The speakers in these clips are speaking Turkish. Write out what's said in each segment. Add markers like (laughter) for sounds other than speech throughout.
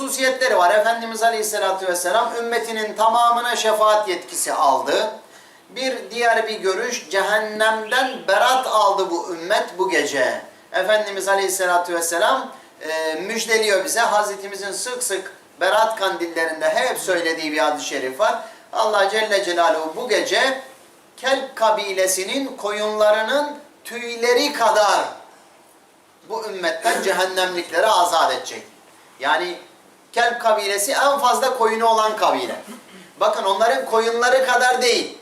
hususiyetleri var. Efendimiz Aleyhisselatü Vesselam ümmetinin tamamına şefaat yetkisi aldı. Bir diğer bir görüş cehennemden berat aldı bu ümmet bu gece. Efendimiz Aleyhisselatü Vesselam e, müjdeliyor bize. Hazretimizin sık sık berat kandillerinde hep söylediği bir hadis-i şerif var. Allah Celle Celaluhu bu gece Kelp kabilesinin koyunlarının tüyleri kadar bu ümmetten cehennemliklere azat edecek. Yani Kelp kabilesi en fazla koyunu olan kabile. Bakın onların koyunları kadar değil.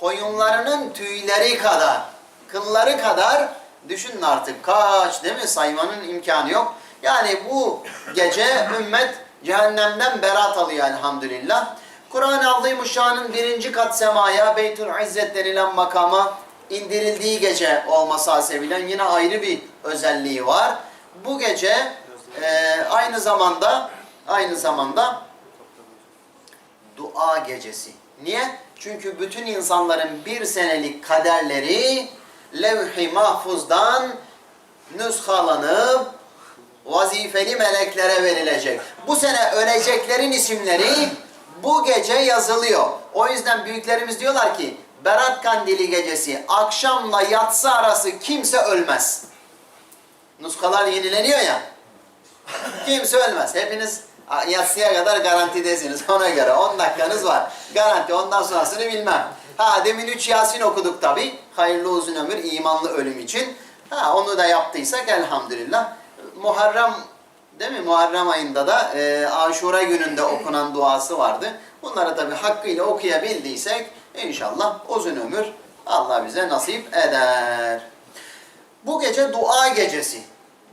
Koyunlarının tüyleri kadar, kılları kadar düşünün artık kaç değil mi? Saymanın imkanı yok. Yani bu gece ümmet cehennemden berat alıyor elhamdülillah. Kur'an-ı Azimuşşan'ın birinci kat semaya Beytül İzzet denilen makama indirildiği gece olması hasebiyle yine ayrı bir özelliği var. Bu gece e, aynı zamanda aynı zamanda dua gecesi. Niye? Çünkü bütün insanların bir senelik kaderleri levh-i mahfuzdan nüshalanıp vazifeli meleklere verilecek. Bu sene öleceklerin isimleri bu gece yazılıyor. O yüzden büyüklerimiz diyorlar ki Berat Kandili gecesi akşamla yatsı arası kimse ölmez. Nuskalar yenileniyor ya. Kimse ölmez. Hepiniz yatsıya kadar garantidesiniz (laughs) ona göre. 10 dakikanız var. Garanti. Ondan sonrasını bilmem. Ha demin 3 Yasin okuduk tabi. Hayırlı uzun ömür, imanlı ölüm için. Ha onu da yaptıysak elhamdülillah. Muharrem değil mi? Muharrem ayında da e, Aşura gününde okunan duası vardı. Bunları tabi hakkıyla okuyabildiysek inşallah uzun ömür Allah bize nasip eder. Bu gece dua gecesi.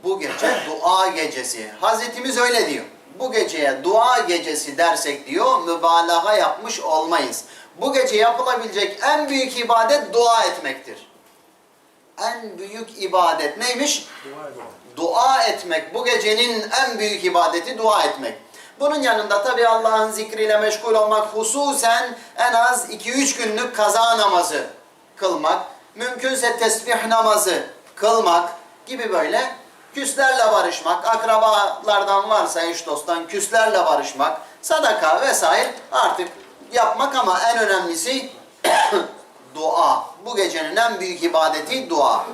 Bu gece dua gecesi. Hazretimiz öyle diyor. Bu geceye dua gecesi dersek diyor mübalağa yapmış olmayız. Bu gece yapılabilecek en büyük ibadet dua etmektir. En büyük ibadet neymiş? Dua etmek. Bu gecenin en büyük ibadeti dua etmek. Bunun yanında tabi Allah'ın zikriyle meşgul olmak hususen en az 2-3 günlük kaza namazı kılmak, mümkünse tesbih namazı kılmak gibi böyle küslerle barışmak, akrabalardan varsa eş dosttan küslerle barışmak, sadaka vesaire artık yapmak ama en önemlisi (coughs) dua. Bu gecenin en büyük ibadeti dua.